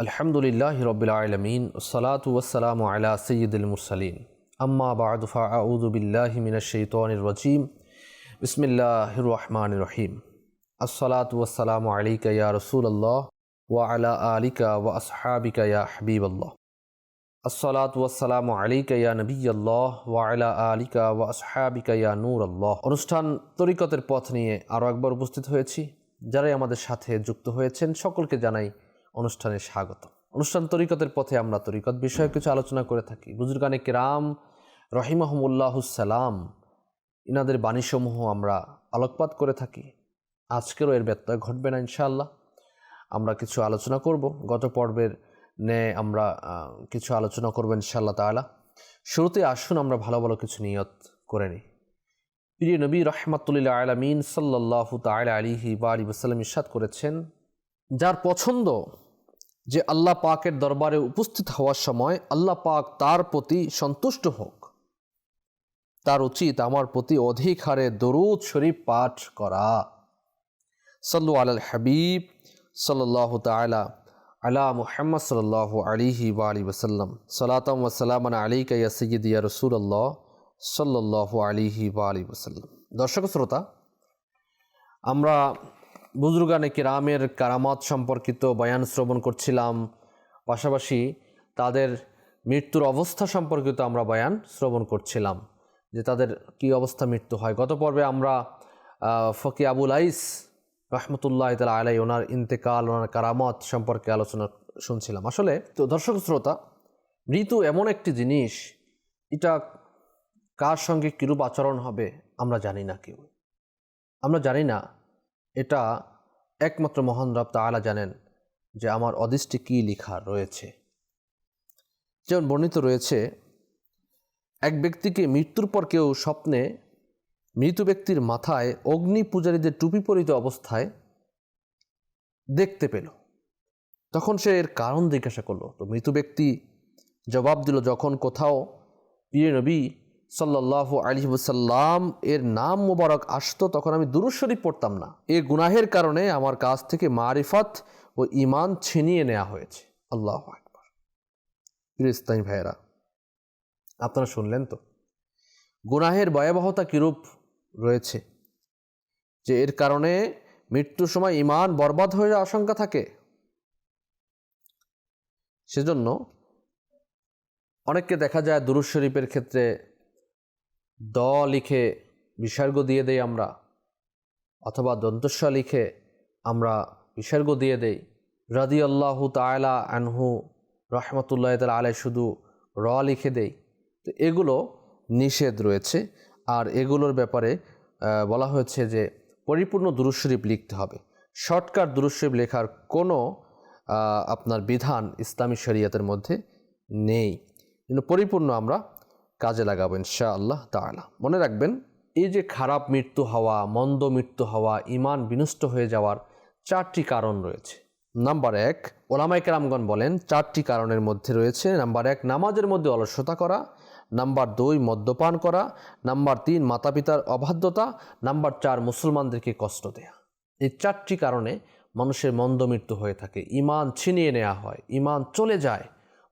الحمد لله رب العالمين الصلاة والسلام على سيد المرسلين أما بعد فأعوذ بالله من الشيطان الرجيم بسم الله الرحمن الرحيم الصلاة والسلام عليك يا رسول الله ওয়া আলা আলিকা ওয়া আসহাবিকা ইয়া হাবিব আল্লাহ আসসালাত ওয়াসালাম আলিকা ইয়া নবী ওয়া আলা আলিকা ওয়া আসহাবিকা ইয়া অনুষ্ঠান তরিকতের পথ নিয়ে আরও একবার উপস্থিত হয়েছি। যারাই আমাদের সাথে যুক্ত হয়েছেন, সকলকে জানাই অনুষ্ঠানে স্বাগত। অনুষ্ঠান তরিকতের পথে আমরা তরিকত বিষয়ে কিছু আলোচনা করে থাকি। বুজুর্গানে কেরাম রহিমাহমুল্লাহুসালাম ইনাদের বাণীসমূহ আমরা আলোকপাত করে থাকি। আজকেরও এর ব্যত্যয় ঘটবে না, ইনশাআল্লাহ। আমরা কিছু আলোচনা করব। গত পর্বের নে আমরা কিছু আলোচনা করব ইনশাআল্লাহ তাআলা। শুরুতে আসুন আমরা ভালো ভালো কিছু নিয়ত করে নিই। প্রিয় নবী রহমাতুল্লাহ আলমিন সাল্লাহ তালা আলিহি বা আলী ওসাল্লাম ইসাদ করেছেন, যার পছন্দ যে আল্লাহ পাকের দরবারে উপস্থিত হওয়ার সময় আল্লাহ পাক তার প্রতি সন্তুষ্ট হোক। তার উচিত আমার প্রতি অধিক হারে দরুদ শরীফ পাঠ করা। সাল্লু আল হাবিব সাল্লাহ তালা আলা মুহাম্মদ সাল্লাহ আলিহি বা আলী ওসাল্লাম সালাতাম ওসালাম আলিকা ইয়া সৈয়দ ইয়া রসুল্লাহ সাল্লাহ আলিহি বা আলী ওসাল্লাম দর্শক শ্রোতা, আমরা বুজুর্গানে কিরামের কারামাত সম্পর্কিত বয়ান শ্রবণ করছিলাম। পাশাপাশি তাদের মৃত্যুর অবস্থা সম্পর্কিত আমরা বয়ান শ্রবণ করছিলাম, যে তাদের কি অবস্থা মৃত্যু হয়। গত পর্বে আমরা ফকি আবুল আইস রহমতুল্লাহ তালা আলাই ওনার ইন্তেকাল, ওনার কারামত সম্পর্কে আলোচনা শুনছিলাম। আসলে তো দর্শক শ্রোতা, মৃত্যু এমন একটি জিনিস, এটা কার সঙ্গে কীরূপ আচরণ হবে, আমরা জানি না কেউ। আমরা জানি না, এটা একমাত্র মহান রব তাআলা জানেন যে আমার অদৃষ্টে কী লেখা রয়েছে। যেমন বর্ণিত রয়েছে, এক ব্যক্তিকে মৃত্যুর পর কেউ স্বপ্নে মৃত ব্যক্তির মাথায় অগ্নি পূজারীদের টুপি পরিত অবস্থায় দেখতে পেল। তখন সে এর কারণ জিজ্ঞাসা করল। তো মৃত ব্যক্তি জবাব দিল, যখন কোথাও প্রিয় নবী সাল্লাহ আলী সাল্লাম এর নাম মোবারক আসতো, তখন আমি দুরুদ শরীফ পড়তাম না। এ গুনাহের কারণে আমার কাছ থেকে মারিফাত ও ইমান ছিনিয়ে নেওয়া হয়েছে। আল্লাহ আকবর। প্রিয় ভাইয়েরা, আপনারা শুনলেন তো? গুনাহের ভয়াবহতা কিরূপ? রয়েছে, যে এর কারণে মৃত্যুর সময় ইমান বরবাদ হয়ে আশঙ্কা থাকে। সেজন্য অনেককে দেখা যায় দুরুদ শরীফের ক্ষেত্রে দ লিখে বিসর্গ দিয়ে দেই আমরা, অথবা দন্তস্ব লিখে আমরা বিসর্গ দিয়ে দেই। রাদি আল্লাহু তায়লা আনহু রহমতুল্লাহ তালা আলাই শুধু র লিখে দেই। তো এগুলো নিষেধ রয়েছে। আর এগুলোর ব্যাপারে বলা হয়েছে যে পরিপূর্ণ দুরুদ শরীফ লিখতে হবে। শর্টকাট দুরুদ শরীফ লেখার কোনো আপনার বিধান ইসলামী শরিয়তের মধ্যে নেই। কিন্তু পরিপূর্ণ আমরা কাজে লাগাবো ইনশা আল্লাহ তালা মনে রাখবেন, এই যে খারাপ মৃত্যু হওয়া, মন্দ মৃত্যু হওয়া ইমান বিনষ্ট হয়ে যাওয়ার চারটি কারণ রয়েছে। নাম্বার এক ওলামাইকে রামগণ বলেন, চারটি কারণের মধ্যে রয়েছে। নাম্বার এক, নামাজের মধ্যে অলসতা করা। নাম্বার দুই, মদ্যপান করা। নাম্বার তিন মাতা পিতার অবাধ্যতা। নাম্বার চার, মুসলমানদেরকে কষ্ট দেয়া। এই চারটি কারণে মানুষের মন্দ মৃত্যু হয়ে থাকে। ইমান ছিনিয়ে নেওয়া হয়। ইমান চলে যায়।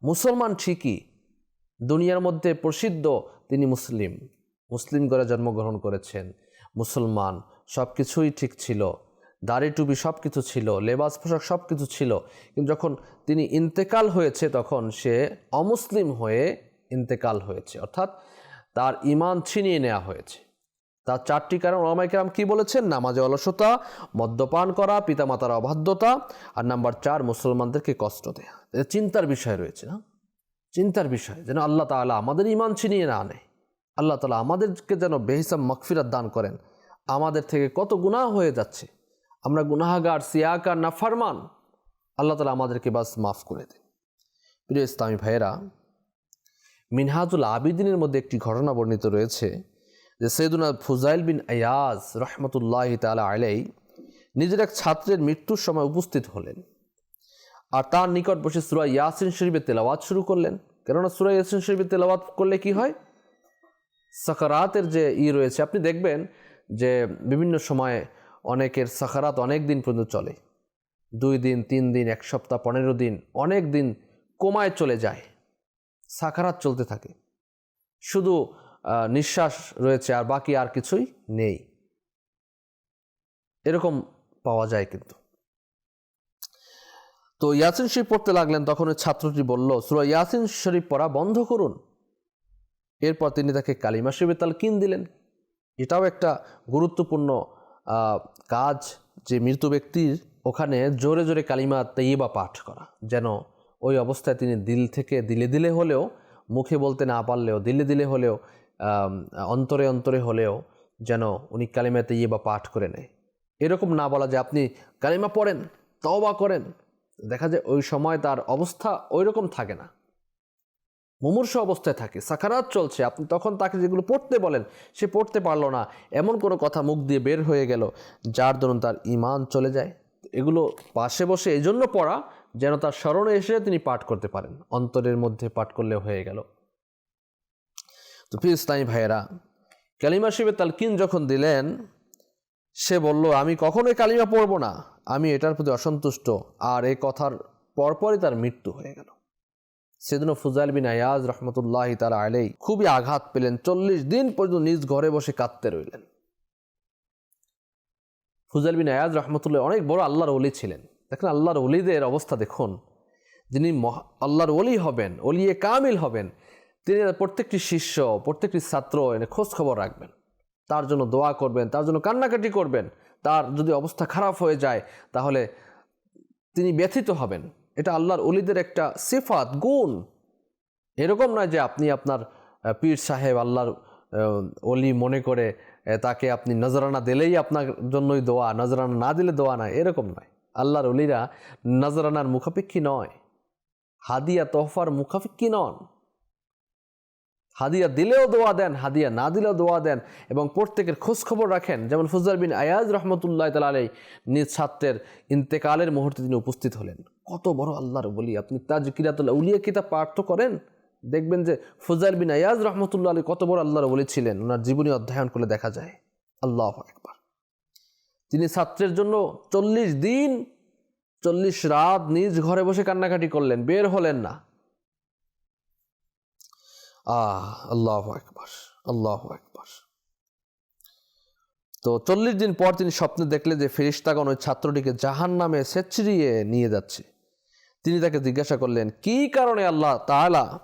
মুসলমান ঠিকই। দুনিয়ার মধ্যে প্রসিদ্ধ তিনি মুসলিম। মুসলিম করে জন্মগ্রহণ করেছেন। মুসলমান সব কিছুই ঠিক ছিল। দাড়ি টুপি সব কিছু ছিল। লেবাস পোশাক সব কিছু ছিল। কিন্তু যখন তিনি ইন্তেকাল হয়েছে তখন সে অমুসলিম হয়ে ইন্তেকাল হয়েছে, অর্থাৎ তার ইমান ছিনিয়ে নেওয়া হয়েছে। তার চারটি কারণ ওলামাইকেরাম কি বলেছেন? নামাজে অলসতা, মদ্যপান করা, পিতামাতার অবাধ্যতা, আর নাম্বার চার, মুসলমানদেরকে কষ্ট দেয়া। চিন্তার বিষয় রয়েছে, না? চিন্তার বিষয়, যেন আল্লাহ তাআলা আমাদের ইমান ছিনিয়ে না আনে। আল্লাহ তালা আমাদেরকে যেন বেহিসাম মকফিরাত দান করেন। আমাদের থেকে কত গুনাহ হয়ে যাচ্ছে। আমরা গুনাহাগার, সিয়াকার না ফারমান আল্লাহ তালা আমাদেরকে বাস মাফ করে দেন। প্রিয় ইসলামী ভাইয়েরা মিনহাজুল আবিদিনের মধ্যে একটি ঘটনা বর্ণিত রয়েছে যে সৈয়দুনা ফুজাইল বিন আয়াজ রহমতুল্লাহ তালা আলাই নিজের এক ছাত্রের মৃত্যুর সময় উপস্থিত হলেন। আর তার নিকট বসে সুরা ইয়াসিন শরীফের তেলাওয়াত শুরু করলেন। কেননা সুরা ইয়াসিন শরীফের তেলাওয়াত করলে কি হয়? সাকারাতের যে ই রয়েছে, আপনি দেখবেন যে বিভিন্ন সময়ে অনেকের সাকারাত অনেক দিন পর্যন্ত চলে। দুই দিন, তিন দিন, এক সপ্তাহ, পনেরো দিন অনেক দিন কমায় চলে যায়। সাকারাত চলতে থাকে। শুধু নিঃশ্বাস রয়েছে আর বাকি আর কিছুই নেই। এরকম পাওয়া যায় কিন্তু। তো ইয়াসিন শরীফ পড়তে লাগলেন, তখন ওই ছাত্রটি বলল, সুরা ইয়াসিন শরীফ পড়া বন্ধ করুন। এরপর তিনি তাকে কালিমা শরীফের তালকিন দিলেন। এটাও একটা গুরুত্বপূর্ণ কাজ যে মৃত ব্যক্তির ওখানে জোরে জোরে কালিমা তৈবা পাঠ করা, যেন ওই অবস্থায় তিনি দিল থেকে, দিলে দিলে হলেও, মুখে বলতে না পারলেও, দিলে দিলে হলেও অন্তরে অন্তরে হলেও যেন উনি কালিমা বা পাঠ করে নেয়। এরকম না বলা যে আপনি কালিমা পড়েন, তওবা করেন, দেখা যায় ওই সময় তার অবস্থা ওই রকম থাকে না। মুমূর্ষ অবস্থায় থাকে সাকারাত চলছে, আপনি তখন তাকে যেগুলো পড়তে বলেন, সে পড়তে পারল না, এমন কোনো কথা মুখ দিয়ে বের হয়ে গেল, যার দরুন তার ইমান চলে যায়। এগুলো পাশে বসে এই জন্য পড়া যেন তার স্মরণে এসে তিনি পাঠ করতে পারেন। অন্তরের মধ্যে পাঠ করলে হয়ে গেল। তো প্রিয় ইসলামী ভাইয়েরা, কালিমা শিবের তালকিন যখন দিলেন, সে বলল, আমি কখনোই কালিমা পড়ব না। আমি এটার প্রতি অসন্তুষ্ট। আর এই কথার পরপরই তার মৃত্যু হয়ে গেল। সেদিন ফুজাইল বিন আয়াজ রহমতুল্লাহ তার আলেই খুবই আঘাত পেলেন। চল্লিশ দিন পর্যন্ত নিজ ঘরে বসে কাঁদতে রইলেন। ফুজাইল বিন আয়াজ রহমতুল্লাহ অনেক বড় আল্লাহর অলি ছিলেন। দেখেন আল্লাহর অলিদের অবস্থা দেখুন। যিনি আল্লাহর অলি হবেন অলিয়ে কামিল হবেন, তিনি প্রত্যেকটি শিষ্য, প্রত্যেকটি ছাত্র এনে খোঁজ খবর রাখবেন। তার জন্য দোয়া করবেন, তার জন্য কান্নাকাটি করবেন। তার যদি অবস্থা খারাপ হয়ে যায়, তাহলে তিনি ব্যথিত হবেন। এটা আল্লাহর অলিদের একটা সিফাত, গুণ। এরকম নয় যে আপনি আপনার পীর সাহেব আল্লাহর অলি মনে করে তাকে আপনি নজরানা দিলেই আপনার জন্যই দোয়া, নজরানা না দিলে দোয়া নয়, এরকম নয়। আল্লাহর অলিরা নজরানার মুখাপেক্ষী নয়, হাদিয়া তোহফার মুখাপেক্ষী নন। হাদিয়া দিলেও দোয়া দেন, হাদিয়া না দিলেও দোয়া দেন এবং প্রত্যেকের খোঁজ খবর রাখেন। যেমন ফুজার বিন আয়াজ রহমতুল্লাহ তাল আলাই নিজ ছাত্রের ইন্তেকালের মুহূর্তে তিনি উপস্থিত হলেন। কত বড় আল্লাহর বলি আপনি তাজ কিরাতুল্লাহ উলিয়া কিতাব পাঠ করেন, দেখবেন যে ফুজাইল বিন আয়াজ রহমতুল্লাহ আলী কত বড় আল্লাহর বলি ছিলেন, ওনার জীবনী অধ্যয়ন করলে দেখা যায়। আল্লাহ একবার তিনি ছাত্রের জন্য চল্লিশ দিন, চল্লিশ রাত নিজ ঘরে বসে কান্নাকাটি করলেন, বের হলেন না। আহ, আল্লাহ একবার আল্লাহ একবার তো চল্লিশ দিন পর তিনি স্বপ্নে দেখলে যে ফেরিস্তাগণ ওই ছাত্রটিকে জাহান নামে সেচরিয়ে নিয়ে যাচ্ছে। তিনি তাকে জিজ্ঞাসা করলেন, কি কারণে আল্লাহ তাআলা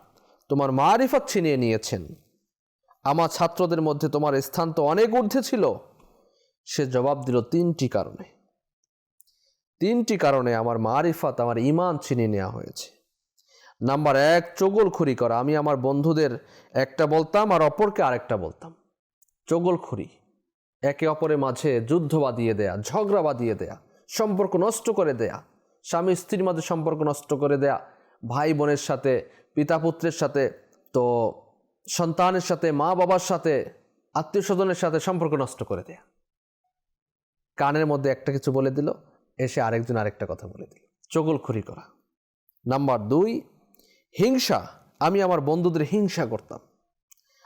তোমার মারিফত ছিনিয়ে নিয়েছেন? আমার ছাত্রদের মধ্যে তোমার স্থান তো অনেক ঊর্ধ্বে ছিল। সে জবাব দিল তিনটি কারণে। তিনটি কারণে আমার মারিফত, আমার ইমান ছিনিয়ে নেওয়া হয়েছে। নাম্বার এক, চগলখুরি করা। আমি আমার বন্ধুদের একটা বলতাম আর অপরকে আরেকটা বলতাম। চগলখুরি। একে অপরের মাঝে যুদ্ধ বাঁধিয়ে দেয়া, ঝগড়া বাঁধিয়ে দেয়া, সম্পর্ক নষ্ট করে দেয়া, স্বামী স্ত্রীর মাঝে সম্পর্ক নষ্ট করে দেয়া, ভাই বোনের সাথে পিতা পুত্রের সাথে, তো সন্তানের সাথে মা বাবার সাথে আত্মীয় স্বজনের সাথে সম্পর্ক নষ্ট করে দেয়া। কানের মধ্যে একটা কিছু বলে দিল, এসে আরেকজন আরেকটা কথা বলে দিল। চগলখুরি করা। নাম্বার দুই, হিংসা। আমি আমার বন্ধুদের হিংসা করতাম।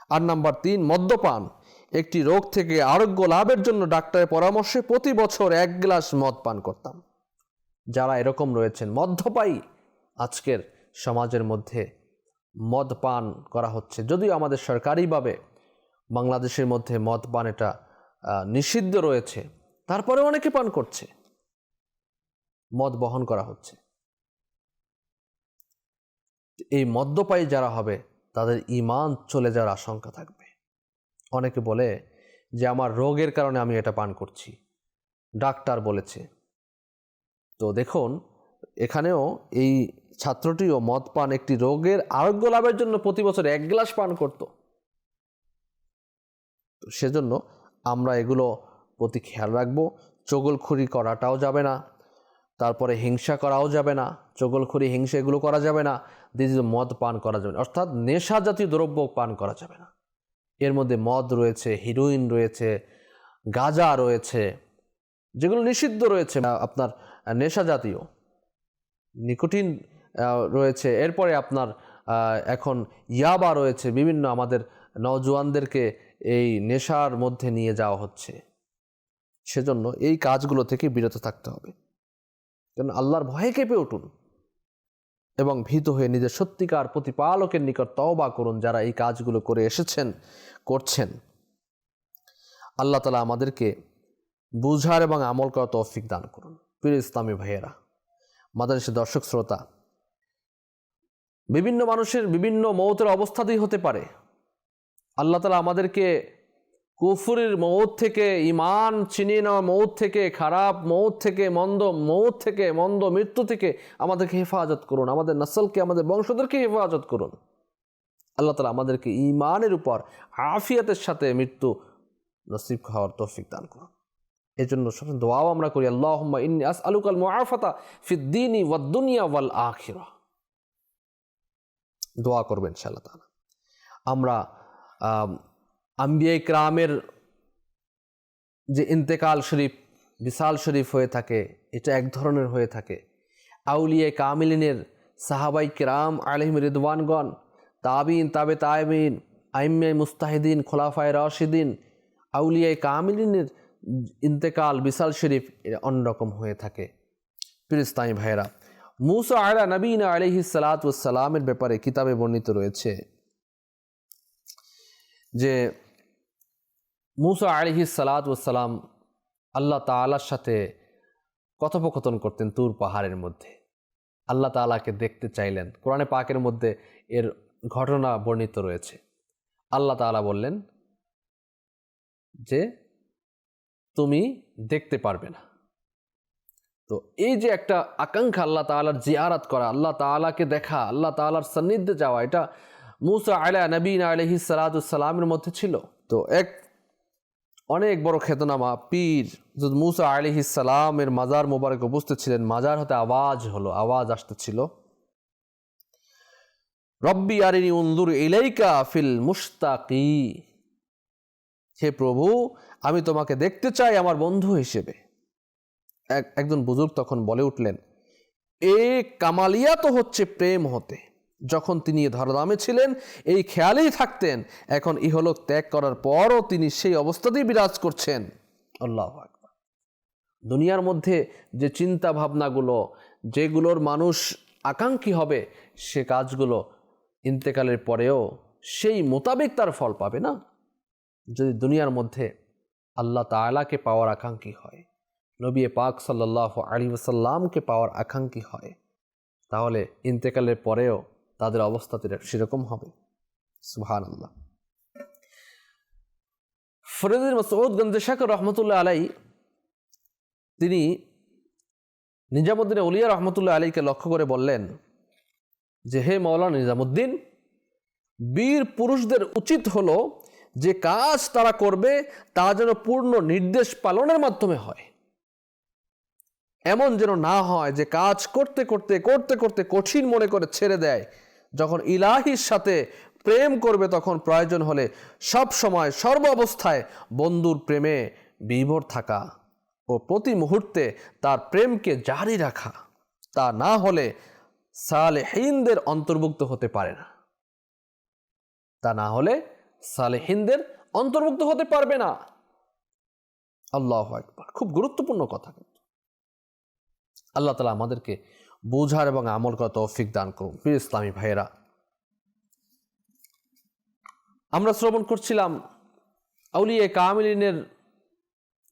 আর নাম্বার তিন, মদ্যপান। একটি রোগ থেকে আরোগ্য লাভের জন্য ডাক্তারের পরামর্শে প্রতি বছর এক গ্লাস মদ পান করতাম। যারা এরকম রয়েছেন, মদ্যপায়ী, আজকের সমাজের মধ্যে মদ পান করা হচ্ছে। যদিও আমাদের সরকারিভাবে বাংলাদেশের মধ্যে মদ পান এটা নিষিদ্ধ রয়েছে। তারপরে অনেকে পান করছে। মদ বহন করা হচ্ছে। এই মদ্যপায়ী যারা হবে, তাদের ইমান চলে যাওয়ার আশঙ্কা থাকবে। অনেকে বলে যে, আমার রোগের কারণে আমি এটা পান করছি। ডাক্তার বলেছে। তো দেখুন, এখানেও এই ছাত্রটিও মদ পান একটি রোগের আরোগ্য লাভের জন্য প্রতি বছর এক গ্লাস পান করত। সেজন্য আমরা এগুলো প্রতি খেয়াল রাখব চগলখুরি করাটাও যাবে না। তারপরে হিংসা করাও যাবে না চগলখুরি হিংসা এগুলো করা যাবে না। দ্বিতীয় মদ পান করা যাবে না। অর্থাৎ নেশা জাতীয় দ্রব্য পান করা যাবে না। এর মধ্যে মদ রয়েছে হিরোইন রয়েছে, গাঁজা রয়েছে, যেগুলো নিষিদ্ধ রয়েছে আপনার নেশা জাতীয়। নিকোটিন রয়েছে। এরপরে আপনার এখন ইয়াবা রয়েছে। বিভিন্ন আমাদের নওজোয়ানদেরকে এই নেশার মধ্যে নিয়ে যাওয়া হচ্ছে। সেজন্য এই কাজগুলো থেকে বিরত থাকতে হবে। কারণ আল্লাহর ভয়ে কেঁপে উঠুন এবং ভীত হয়ে নিজের সত্যিকার প্রতিপালকের নিকট তওবা করুন যারা এই কাজগুলো করে এসেছেন, করছেন। আল্লাহ তালা আমাদেরকে বুঝার এবং আমল করা তৌফিক দান করুন। প্রিয় ইসলামী ভাইয়েরা মাদারিসের দর্শক শ্রোতা, বিভিন্ন মানুষের বিভিন্ন মৌতের অবস্থাতেই হতে পারে। আল্লাহ তালা আমাদেরকে কুফুরের মৌত থেকে ইমান চিনিয়ে নেওয়া মৌত থেকে, খারাপ মৌত থেকে, মন্দ মৌত থেকে, মন্দ মৃত্যু থেকে আমাদেরকে হেফাজত করুন। আমাদের নসলকে, আমাদের বংশধরকে হেফাজত করুন। আল্লাহ তালা আমাদেরকে ইমানের উপর আফিয়াতের সাথে মৃত্যু নসিব খাওয়ার তৌফিক দান করুন। এই জন্য সবসময় দোয়াও আমরা করি আল্লাহ ইন্নি আলুকাল মুআফাতা ফিদ্দিনী ওয়াদ্দুনিয়া ওয়াল দোয়া করবেন ইনশাআল্লাহ তাআলা। আমরা আম্বিয়া ক্রামের যে ইন্তেকাল শরীফ, বিশাল শরীফ হয়ে থাকে, এটা এক ধরনের হয়ে থাকে। আউলিয়া কামিলিনের সাহাবাই কিরাম আলহিম রিদওয়ানগণ, তাবিন, তাবে তাইবিন আইম্মে মুস্তাহিদিন, খোলাফায় রশিদিন আউলিয়ায় কামিলিনের ইন্তেকাল বিশাল শরীফ এটা অন্যরকম হয়ে থাকে। ফিরিস্তানি ভাইরা মুসা আলা নবীন আলহি সালাতামের ব্যাপারে কিতাবে বর্ণিত রয়েছে যে মুসা আলিহি আলহি সালাতাম আল্লাহ তালার সাথে কথোপকথন করতেন তুর পাহাড়ের মধ্যে। আল্লাহ তালাকে দেখতে চাইলেন। কোরআনে পাকের মধ্যে এর ঘটনা বর্ণিত রয়েছে। আল্লাহ তালা বললেন যে, তুমি দেখতে পারবে না। তো এই যে একটা আকাঙ্ক্ষা আল্লাহ তালার জিয়ারাত করা, আল্লাহ তালাকে দেখা, আল্লাহ তালার সান্নিধ্যে যাওয়া, এটা মুসা আলা নবীন আলহি সালাতামের মধ্যে ছিল। তো এক অনেক বড় খেতনামা পীর যদি মুসা আলহি সালামের মাজার মোবারক উপস্থিত ছিলেন। মাজার হতে আওয়াজ হলো, আওয়াজ আসতেছিল। রব্বি আরিনি উন্দুর ইলাইকা ফিল মুস্তাকি হে প্রভু, আমি তোমাকে দেখতে চাই আমার বন্ধু হিসেবে। এক, একজন বুজুর্গ তখন বলে উঠলেন, এ কামালিয়া তো হচ্ছে প্রেম হতে। যখন তিনি ধরদামে ছিলেন, এই খেয়ালেই থাকতেন, এখন ইহলোক ত্যাগ করার পরও তিনি সেই অবস্থাতেই বিরাজ করছেন। আল্লাহ দুনিয়ার মধ্যে যে চিন্তা ভাবনাগুলো যেগুলোর মানুষ আকাঙ্ক্ষী হবে, সে কাজগুলো ইন্তেকালের পরেও সেই মোতাবেক তার ফল পাবে না? যদি দুনিয়ার মধ্যে আল্লাহ তালাকে পাওয়ার আকাঙ্ক্ষী হয়, নবী পাক সাল্লাহ আলী ওসাল্লামকে পাওয়ার আকাঙ্ক্ষী হয়, তাহলে ইন্তেকালের পরেও তাদের অবস্থা সেরকম হবে। সুহান আল্লাহ ফরিদুল মসউদ গন্দেশাকর রহমতুল্লাহ আলাই তিনি নিজামুদ্দিন উলিয়া রহমতুল্লাহ আলীকে লক্ষ্য করে বললেন যে, হে মৌলানা নিজামুদ্দিন, বীর পুরুষদের উচিত হলো যে কাজ তারা করবে তা যেন পূর্ণ নির্দেশ পালনের মাধ্যমে হয়। এমন যেন না হয় যে কাজ করতে করতে করতে করতে কঠিন মনে করে ছেড়ে দেয় যখন ইলাহির সাথে প্রেম করবে, তখন প্রয়োজন হলে সব সময়, সর্ব অবস্থায় বন্ধুর প্রেমে বিভোর থাকা ও প্রতি মুহূর্তে তার প্রেমকে জারি রাখা। তা না হলে সালেহিনদের অন্তর্ভুক্ত হতে পারে না। তা না হলে সালেহিনদের অন্তর্ভুক্ত হতে পারবে না। আল্লাহ একবার খুব গুরুত্বপূর্ণ কথা কিন্তু। আল্লাহ তালা আমাদেরকে বোঝার এবং আমল করা তৌফিক দান করুন। প্রিয় ইসলামী ভাইয়েরা, আমরা শ্রবণ করছিলাম আউলিয়ে কামিলিনের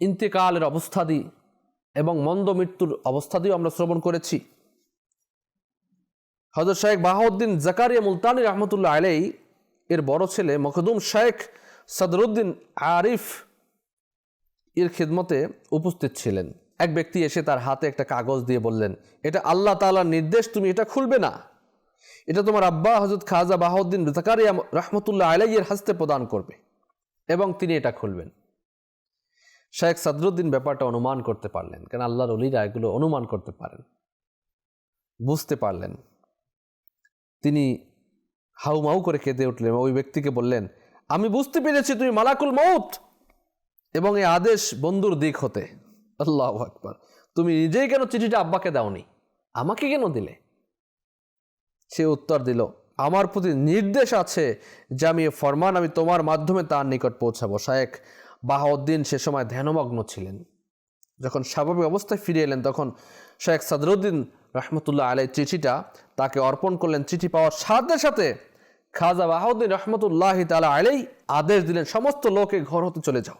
ইন্তেকালের অবস্থাদি এবং মন্দ মৃত্যুর অবস্থাদিও আমরা শ্রবণ করেছি। হজরত শেখ বাহাউদ্দিন জাকারিয়া মুলতানি রহমতুল্লাহ আলাই এর বড় ছেলে মখদুম শেখ সদরুদ্দিন আরিফ এর খিদমতে উপস্থিত ছিলেন। এক ব্যক্তি এসে তার হাতে একটা কাগজ দিয়ে বললেন, এটা আল্লাহ তালার নির্দেশ, তুমি এটা খুলবে না। এটা তোমার আব্বা হজরত খাজা বাহাউদ্দিন জাকারিয়া রহমতুল্লাহ আলাইয়ের হাসতে প্রদান করবে এবং তিনি এটা খুলবেন। শেখ সদরুদ্দিন ব্যাপারটা অনুমান করতে পারলেন, কেন আল্লাহর অলিরা এগুলো অনুমান করতে পারেন। বুঝতে পারলেন। তিনি হাউমাউ করে কেঁদে উঠলেন ওই ব্যক্তিকে বললেন, আমি বুঝতে পেরেছি তুমি মালাকুল মৌত এবং এই আদেশ বন্ধুর দিক হতে। আল্লাহ আকবর। তুমি নিজেই কেন চিঠিটা আব্বাকে দাওনি? আমাকে কেন দিলে? সে উত্তর দিল, আমার প্রতি নির্দেশ আছে যে আমি ফরমান আমি তোমার মাধ্যমে তার নিকট পৌঁছাবো। শায়েক বাহাউদ্দিন সে সময় ধ্যানমগ্ন ছিলেন। যখন স্বাভাবিক অবস্থায় ফিরে এলেন, তখন শেখ সাদরুদ্দিন রহমতুল্লাহ আলাই চিঠিটা তাকে অর্পণ করলেন। চিঠি পাওয়ার সাথে সাথে খাজা বাহাউদ্দিন রহমতুল্লাহ তালা আলাই আদেশ দিলেন, সমস্ত লোকে ঘর হতে চলে যাও।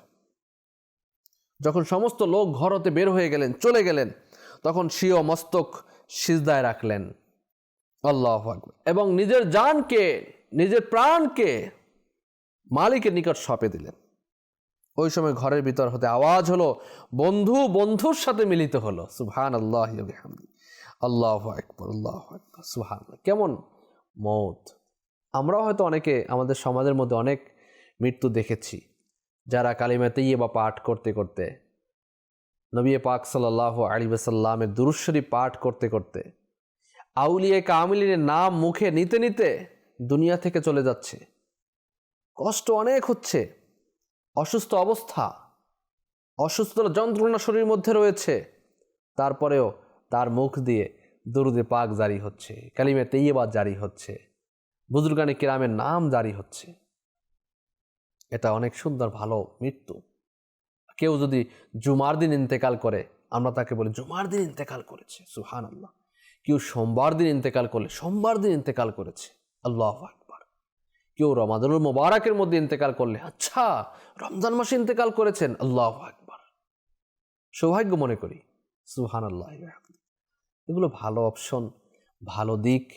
যখন সমস্ত লোক ঘর হতে বের হয়ে গেলেন, চলে গেলেন, তখন সিও মস্তক সিজদায় রাখলেন। আল্লাহ এবং নিজের জানকে, নিজের প্রাণকে মালিকের নিকট সঁপে দিলেন। ওই সময় ঘরের ভিতর হতে আওয়াজ হলো, বন্ধু বন্ধুর সাথে মিলিত হলো। সুহান আল্লাহ আল্লাহ আকবর, আল্লাহ সুবহান কেমন? মৌত। আমরাও হয়তো অনেকে আমাদের সমাজের মধ্যে অনেক মৃত্যু দেখেছি। যারা কালিমাতে বা পাঠ করতে করতে, নবী পাক সাল্লাহ আলী সাল্লামের দুরুশ্বরী পাঠ করতে করতে, আউলিয়ে কামিলিনের নাম মুখে নিতে নিতে দুনিয়া থেকে চলে যাচ্ছে। কষ্ট অনেক হচ্ছে, অসুস্থ অবস্থা, অসুস্থতার যন্ত্রণা শরীর মধ্যে রয়েছে, তারপরেও তার মুখ দিয়ে দুরুদে পাক জারি হচ্ছে, কালিমে তেইয়েবাদ জারি হচ্ছে, বুজুর্গানি কিরামের নাম জারি হচ্ছে। এটা অনেক সুন্দর, ভালো মৃত্যু। কেউ যদি জুমার দিন ইন্তেকাল করে, আমরা তাকে বলি, জুমার দিন ইন্তেকাল করেছে। সুহান আল্লাহ কেউ সোমবার দিন ইন্তেকাল করলে, সোমবার দিন ইন্তেকাল করেছে। আল্লাহ আকবার। কেউ রমাদানুল মোবারকের মধ্যে ইন্তেকাল করলে আচ্ছা রমজান মাসে ইন্তেকাল করেছেন। আল্লাহ আকবার। সৌভাগ্য মনে করি। সুহান আল্লাহ এগুলো ভালো অপশন, ভালো দিক।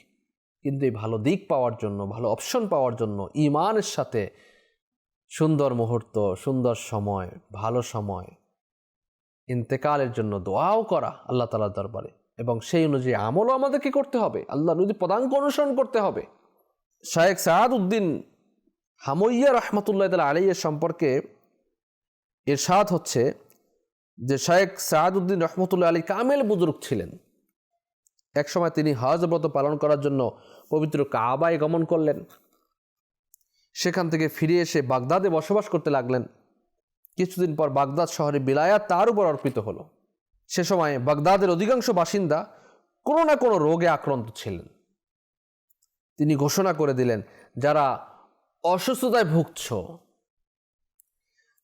কিন্তু এই ভালো দিক পাওয়ার জন্য, ভালো অপশন পাওয়ার জন্য ইমানের সাথে সুন্দর মুহূর্ত, সুন্দর সময়, ভালো সময়। ইন্তেকালের জন্য দোয়াও করা আল্লাহ তালার দরবারে। এবং সেই অনুযায়ী আমলও আমাদেরকে করতে হবে। আল্লাহ নদী পদাঙ্ক অনুসরণ করতে হবে। শায়েক সাদ উদ্দিন হামইয়া রহমতুল্লাহ তালা আলিয়ের সম্পর্কে এরশাদ হচ্ছে যে শায়েক সাদ উদ্দিন রহমতুল্লাহ আলী কামেল বুজুর্গ ছিলেন। একসময় তিনি হজ ব্রত পালন করার জন্য পবিত্র কাবায় গমন করলেন। সেখান থেকে ফিরে এসে বাগদাদে বসবাস করতে লাগলেন। কিছুদিন পর বাগদাদ শহরে বিলায়াত তার উপর অর্পিত হলো। সে সময় বাগদাদের অধিকাংশ বাসিন্দা কোনো না কোনো রোগে আক্রান্ত ছিলেন। তিনি ঘোষণা করে দিলেন, যারা অসুস্থতায় ভুগছ,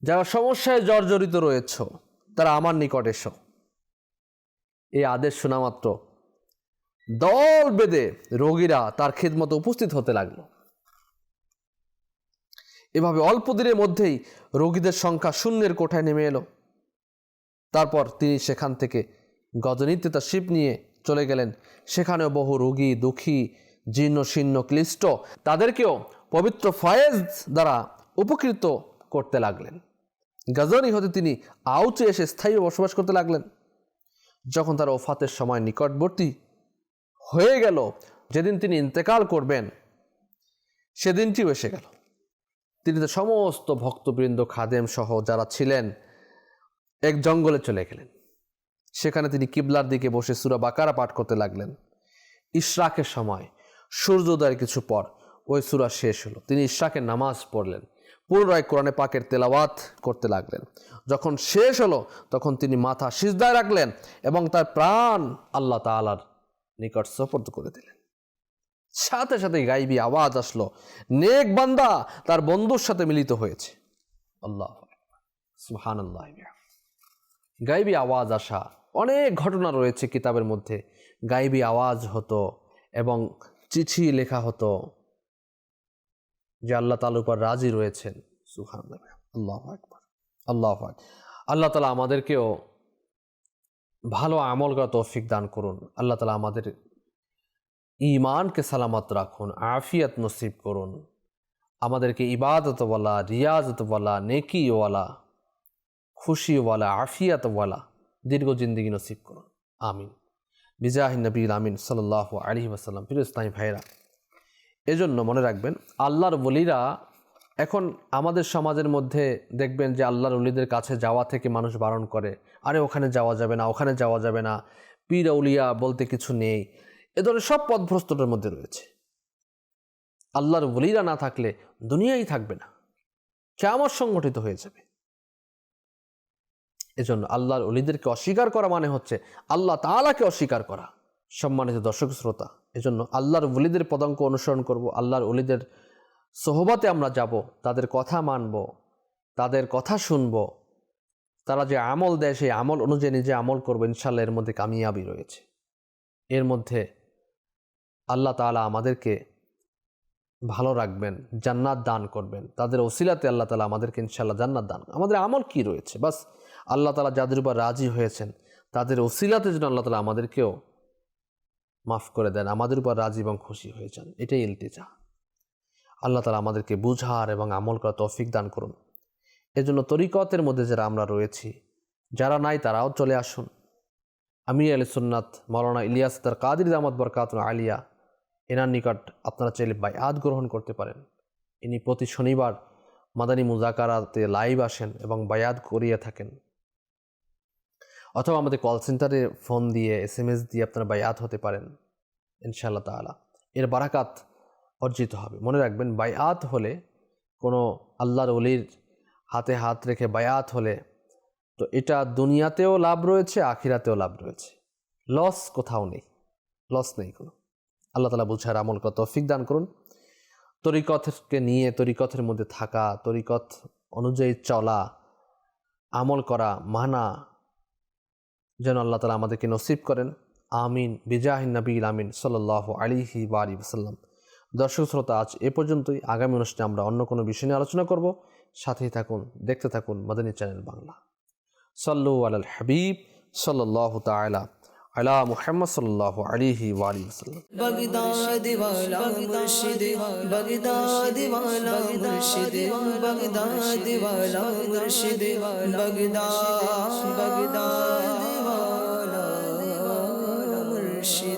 যারা সমস্যায় জর্জরিত রয়েছ, তারা আমার নিকট এসো। এই আদেশ শোনা মাত্র দল বেঁধে রোগীরা তার খেদমতো উপস্থিত হতে লাগল। এভাবে অল্প দিনের মধ্যেই রোগীদের সংখ্যা শূন্যের কোঠায় নেমে এলো। তারপর তিনি সেখান থেকে গজনীতে তার শিব নিয়ে চলে গেলেন। সেখানেও বহু রোগী, দুঃখী, জীর্ণ, শীর্ণ, ক্লিষ্ট তাদেরকেও পবিত্র ফয়েজ দ্বারা উপকৃত করতে লাগলেন। গজনী হতে তিনি আউচে এসে স্থায়ী বসবাস করতে লাগলেন। যখন তার ওফাতের সময় নিকটবর্তী হয়ে গেল, যেদিন তিনি ইন্তেকাল করবেন, সেদিনটিও এসে গেল। তিনি তো সমস্ত ভক্তবৃন্দ খাদেম সহ যারা ছিলেন, এক জঙ্গলে চলে গেলেন। সেখানে তিনি কিবলার দিকে বসে সুরা বাকারা পাঠ করতে লাগলেন। ইশরাকের সময়, সূর্যোদয়ের কিছু পর ওই সুরা শেষ হলো। তিনি ইশরাকের নামাজ পড়লেন, পুনরায় কোরআনে পাকের তেলাওয়াত করতে লাগলেন। যখন শেষ হলো, তখন তিনি মাথা সিজদায় রাখলেন এবং তার প্রাণ আল্লাহ তালার নিকট সফর্দ করে দিলেন। সাথে সাথে গাইবি আওয়াজ আসলো। নেক বান্দা তার বন্ধুর সাথে মিলিত হয়েছে। আল্লাহ সুহান আল্লাহ গাইবি আওয়াজ আসা। অনেক ঘটনা রয়েছে কিতাবের মধ্যে। গাইবি আওয়াজ হতো এবং চিঠি লেখা হতো যে আল্লাহ তালার উপর রাজি রয়েছেন। সুহান আল্লাহ আকবর। আল্লাহ আল্লাহ তালা আমাদেরকেও ভালো আমল করা তৌফিক দান করুন। আল্লাহ তালা আমাদের ইমানকে সালামত রাখুন, আফিয়াত নসিব করুন। আমাদেরকে ইবাদতওয়ালা, রিয়াজতওয়ালা, নেকিওয়ালা, খুশিওয়ালা, আফিয়াতওয়ালা দীর্ঘ জিন্দিগি নসিব করুন। আমিন। বিজাহিন নবীল আমিন সাল্লাহ আলী ওসাল্লাম ফিরোস্তানি ভাইরা এজন্য মনে রাখবেন, আল্লাহর বলিরা এখন আমাদের সমাজের মধ্যে দেখবেন যে আল্লাহর উলিদের কাছে যাওয়া থেকে মানুষ বারণ করে, আরে ওখানে যাওয়া যাবে না, ওখানে যাওয়া যাবে না পীর উলিয়া বলতে কিছু নেই। এ ধরনের সব পদভ্রষ্টতার মধ্যে রয়েছে। আল্লাহর বলিরা না থাকলে দুনিয়াই থাকবে না। কেমন সংগঠিত হয়ে যাবে। এজন্য আল্লাহর অলিদেরকে অস্বীকার করা মানে হচ্ছে আল্লাহ তালাকে অস্বীকার করা। সম্মানিত দর্শক শ্রোতা, এজন্য আল্লাহর ওলিদের পদাঙ্ক অনুসরণ করব, আল্লাহর ওলিদের সোহবাতে আমরা যাব, তাদের কথা মানব, তাদের কথা শুনব, তারা যে আমল দেয়, সেই আমল অনুযায়ী নিজে আমল করব ইনশাল্লাহ এর মধ্যে কামিয়াবি রয়েছে। এর মধ্যে আল্লাহ তাআলা আমাদেরকে ভালো রাখবেন, জান্নাত দান করবেন। তাদের ওসিলাতে আল্লাহ তালা আমাদেরকে ইনশাল্লাহ জান্নাত দান আমাদের আমল কি রয়েছে? বাস, আল্লাহ তালা যাদের উপর রাজি হয়েছেন, তাদের ওসিলাতে যেন আল্লাহ তালা আমাদেরকেও মাফ করে দেন, আমাদের উপর রাজি এবং খুশি হয়ে যান। এটাই ইলতিজা। আল্লাহ তালা আমাদেরকে বুঝার এবং আমল করা তৌফিক দান করুন। এজন্য তরিকতের মধ্যে যারা আমরা রয়েছি, যারা নাই তারাও চলে আসুন। আমি আলী সুন্নাত মৌলানা ইলিয়াস তার কাদির দামদ বরকাত আলিয়া এনার নিকট আপনারা চাইলে বায়াত গ্রহণ করতে পারেন। ইনি প্রতি শনিবার মাদানী মুজাকারাতে লাইভ আসেন এবং বায়াত করিয়ে থাকেন। অথবা আমাদের কল সেন্টারে ফোন দিয়ে এস এম এস দিয়ে আপনারা বায়াত হতে পারেন, ইনশাআল্লাহ তাআলা। এর বারাকাত অর্জিত হবে। মনে রাখবেন, বায়াত হলে কোনো আল্লাহর অলির হাতে হাত রেখে বায়াত হলে তো এটা দুনিয়াতেও লাভ রয়েছে, আখিরাতেও লাভ রয়েছে। লস কোথাও নেই, লস নেই কোনো। আল্লাহ তালা বুঝার আমল করা, তৌফিক দান করুন। তরিকতকে নিয়ে, তরিকতের মধ্যে থাকা, তরিকত অনুযায়ী চলা, আমল করা, মানা, যেন আল্লাহ তালা আমাদেরকে নসিব করেন। আমিন। বিজাহিন নবীল আমিন। সাল্লাহ আলিহি বারি ওসাল্লাম দর্শক শ্রোতা, আজ এ পর্যন্তই। আগামী অনুষ্ঠানে আমরা অন্য কোনো বিষয় নিয়ে আলোচনা করব। সাথেই থাকুন, দেখতে থাকুন মাদানী চ্যানেল বাংলা। সাল্লু আলাল হাবিব সাল্লাহ তালা علی محمد صلی اللہ علیہ وآلہ وسلم بغداد والا مرشد بغداد والا مرشد بغداد والا مرشد بغداد والا مرشد